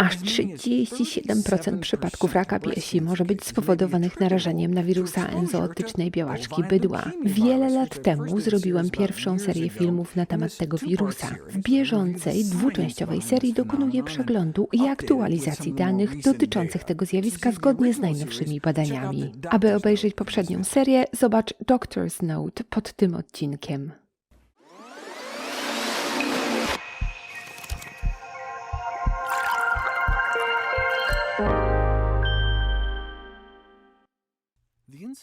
Aż 37% przypadków raka piersi może być spowodowanych narażeniem na wirusa enzootycznej białaczki bydła. Wiele lat temu zrobiłem pierwszą serię filmów na temat tego wirusa. W bieżącej, dwuczęściowej serii dokonuję przeglądu i aktualizacji danych dotyczących tego zjawiska zgodnie z najnowszymi badaniami. Aby obejrzeć poprzednią serię, zobacz Doctor's Note pod tym odcinkiem.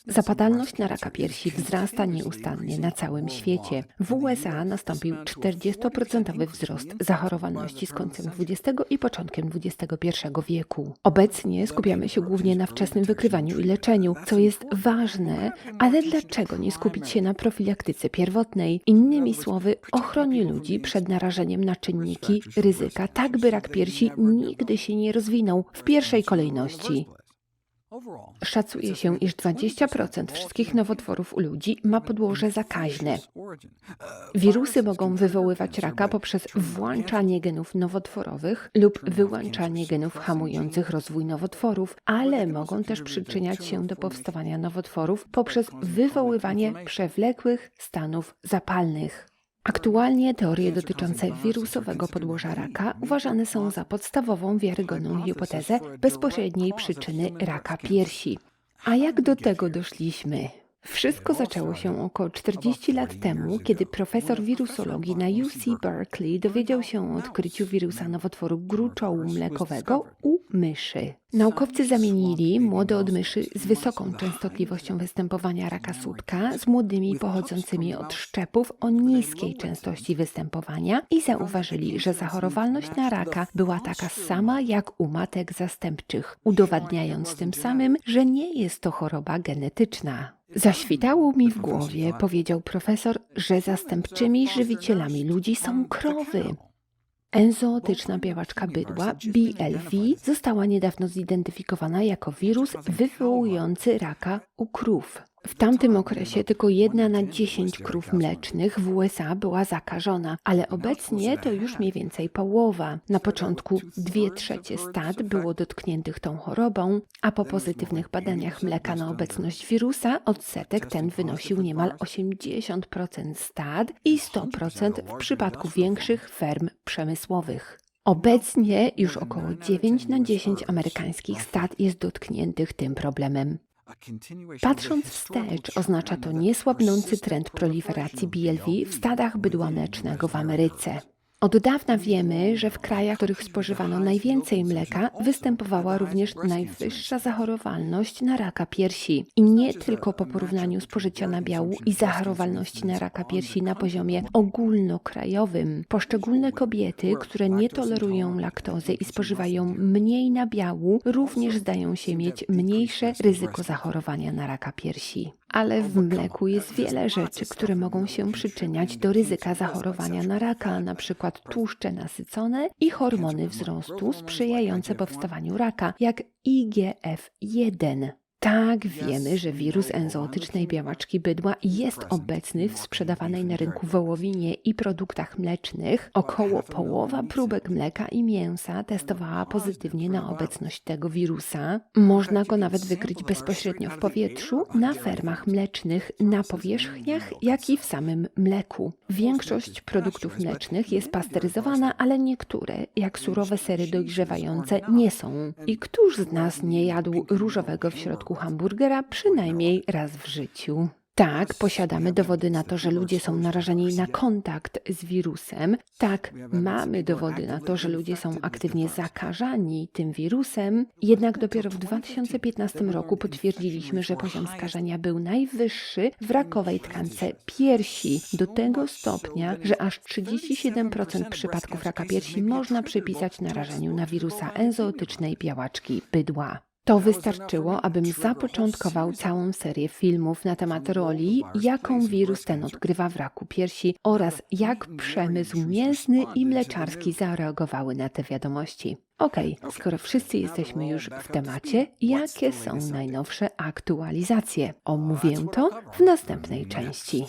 Zapadalność na raka piersi wzrasta nieustannie na całym świecie. W USA nastąpił 40% wzrost zachorowalności z końcem XX i początkiem XXI wieku. Obecnie skupiamy się głównie na wczesnym wykrywaniu i leczeniu, co jest ważne, ale dlaczego nie skupić się na profilaktyce pierwotnej? Innymi słowy, ochronie ludzi przed narażeniem na czynniki ryzyka, tak by rak piersi nigdy się nie rozwinął w pierwszej kolejności. Szacuje się, iż 20% wszystkich nowotworów u ludzi ma podłoże zakaźne. Wirusy mogą wywoływać raka poprzez włączanie genów nowotworowych lub wyłączanie genów hamujących rozwój nowotworów, ale mogą też przyczyniać się do powstawania nowotworów poprzez wywoływanie przewlekłych stanów zapalnych. Aktualnie teorie dotyczące wirusowego podłoża raka uważane są za podstawową wiarygodną hipotezę bezpośredniej przyczyny raka piersi. A jak do tego doszliśmy? Wszystko zaczęło się około 40 lat temu, kiedy profesor wirusologii na UC Berkeley dowiedział się o odkryciu wirusa nowotworu gruczołu mlekowego u myszy. Naukowcy zamienili młode od myszy z wysoką częstotliwością występowania raka sutka z młodymi pochodzącymi od szczepów o niskiej częstości występowania i zauważyli, że zachorowalność na raka była taka sama jak u matek zastępczych, udowadniając tym samym, że nie jest to choroba genetyczna. Zaświtało mi w głowie, powiedział profesor, że zastępczymi żywicielami ludzi są krowy. Enzootyczna białaczka bydła, BLV, została niedawno zidentyfikowana jako wirus wywołujący raka u krów. W tamtym okresie tylko jedna na dziesięć krów mlecznych w USA była zakażona, ale obecnie to już mniej więcej połowa. Na początku dwie trzecie stad było dotkniętych tą chorobą, a po pozytywnych badaniach mleka na obecność wirusa odsetek ten wynosił niemal 80% stad i 100% w przypadku większych ferm przemysłowych. Obecnie już około 9 na 10 amerykańskich stad jest dotkniętych tym problemem. Patrząc wstecz, oznacza to niesłabnący trend proliferacji BLV w stadach bydła mlecznego w Ameryce. Od dawna wiemy, że w krajach, w których spożywano najwięcej mleka, występowała również najwyższa zachorowalność na raka piersi. I nie tylko po porównaniu spożycia nabiału i zachorowalności na raka piersi na poziomie ogólnokrajowym. Poszczególne kobiety, które nie tolerują laktozy i spożywają mniej nabiału, również zdają się mieć mniejsze ryzyko zachorowania na raka piersi. Ale w mleku jest wiele rzeczy, które mogą się przyczyniać do ryzyka zachorowania na raka, na przykład tłuszcze nasycone i hormony wzrostu sprzyjające powstawaniu raka, jak IGF-1. Tak, wiemy, że wirus enzootycznej białaczki bydła jest obecny w sprzedawanej na rynku wołowinie i produktach mlecznych. Około połowa próbek mleka i mięsa testowała pozytywnie na obecność tego wirusa. Można go nawet wykryć bezpośrednio w powietrzu, na fermach mlecznych, na powierzchniach, jak i w samym mleku. Większość produktów mlecznych jest pasteryzowana, ale niektóre, jak surowe sery dojrzewające, nie są. I któż z nas nie jadł różowego w środku hamburgera przynajmniej raz w życiu. Tak, posiadamy dowody na to, że ludzie są narażeni na kontakt z wirusem. Tak, mamy dowody na to, że ludzie są aktywnie zakażani tym wirusem. Jednak dopiero w 2015 roku potwierdziliśmy, że poziom skażenia był najwyższy w rakowej tkance piersi. Do tego stopnia, że aż 37% przypadków raka piersi można przypisać narażeniu na wirusa enzootycznej białaczki bydła. To wystarczyło, abym zapoczątkował całą serię filmów na temat roli, jaką wirus ten odgrywa w raku piersi oraz jak przemysł mięsny i mleczarski zareagowały na te wiadomości. Okej, skoro wszyscy jesteśmy już w temacie, jakie są najnowsze aktualizacje? Omówię to w następnej części.